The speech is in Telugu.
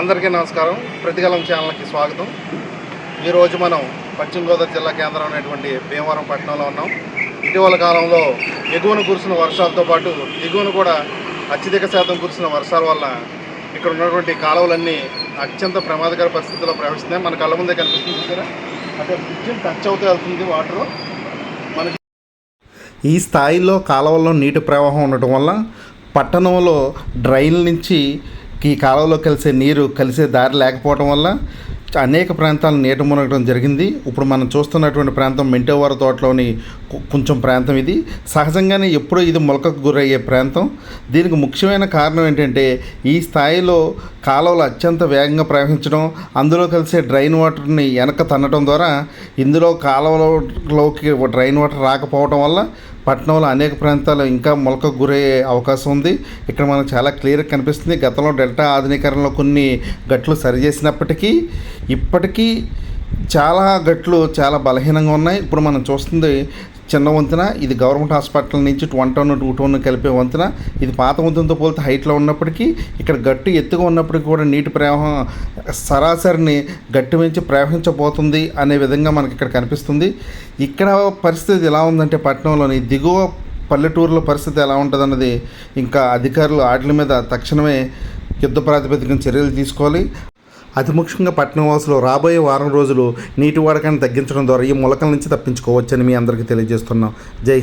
అందరికీ నమస్కారం. ప్రతికాలం ఛానల్కి స్వాగతం. ఈరోజు మనం పశ్చిమ గోదావరి జిల్లా కేంద్రం అనేటువంటి భీమవరం పట్టణంలో ఉన్నాం. ఇటీవల కాలంలో ఎగువన కురిసిన వర్షాలతో పాటు దిగువన కూడా అత్యధిక శాతం కురిసిన వర్షాల వల్ల ఇక్కడ ఉన్నటువంటి కాలువలన్నీ అత్యంత ప్రమాదకర పరిస్థితుల్లో ప్రవహిస్తున్నాయి. మన కళ్ళ ముందే కనిపిస్తుంది చూసారా? అంటే బ్రిడ్జిని టచ్ అవుతూ వెళ్తుంది వాటర్ మనకి ఈ స్థాయిలో కాలువల్లో నీటి ప్రవాహం ఉండటం వల్ల పట్టణంలో డ్రైన్ నుంచి ఈ కాలువలో కలిసే నీరు కలిసే దారి లేకపోవడం వల్ల అనేక ప్రాంతాలు నీట మునగడం జరిగింది. ఇప్పుడు మనం చూస్తున్నటువంటి ప్రాంతం మెంటోవార తోటలోని కొంచెం ప్రాంతం ఇది. సహజంగానే ఎప్పుడూ ఇది మొలకకు గురయ్యే ప్రాంతం. దీనికి ముఖ్యమైన కారణం ఏంటంటే ఈ స్థాయిలో కాలువలు అత్యంత వేగంగా ప్రవహించడం అందులో కలిసే డ్రైన్ వాటర్ని వెనక తన్నడం ద్వారా ఇందులో కాలువలోకి డ్రైన్ వాటర్ రాకపోవడం వల్ల పట్టణంలో అనేక ప్రాంతాలు ఇంకా మొలకకు గురయ్యే అవకాశం ఉంది. ఇక్కడ మనకు చాలా క్లియర్గా కనిపిస్తుంది. గతంలో డెల్టా ఆధునీకరణలో కొన్ని గట్లు సరిచేసినప్పటికీ ఇప్పటికీ చాలా గట్లు చాలా బలహీనంగా ఉన్నాయి. ఇప్పుడు మనం చూస్తుంది చిన్న వంతెన ఇది గవర్నమెంట్ హాస్పిటల్ నుంచి వన్ టౌన్ టూ టౌన్ కలిపే వంతెన ఇది పాత వంతునతో పోలితే హైట్లో ఉన్నప్పటికీ ఇక్కడ గట్టు ఎత్తుగా ఉన్నప్పటికీ కూడా నీటి ప్రవాహం సరాసరిని గట్టు మించి ప్రవహించబోతుంది అనే విధంగా మనకి ఇక్కడ కనిపిస్తుంది. ఇక్కడ పరిస్థితి ఎలా ఉందంటే పట్టణంలోని దిగువ పల్లెటూరులో పరిస్థితి ఎలా ఉంటుందన్నది ఇంకా అధికారులు ఆటల మీద తక్షణమే యుద్ధ ప్రాతిపదికన చర్యలు తీసుకోవాలి. అతి ముఖ్యంగా పట్టణ వాసులు రాబోయే వారం రోజులు నీటి వాడకాన్ని తగ్గించడం ద్వారా ఈ మొలకల నుంచి తప్పించుకోవచ్చని మీ అందరికీ తెలియజేస్తున్నాం. జై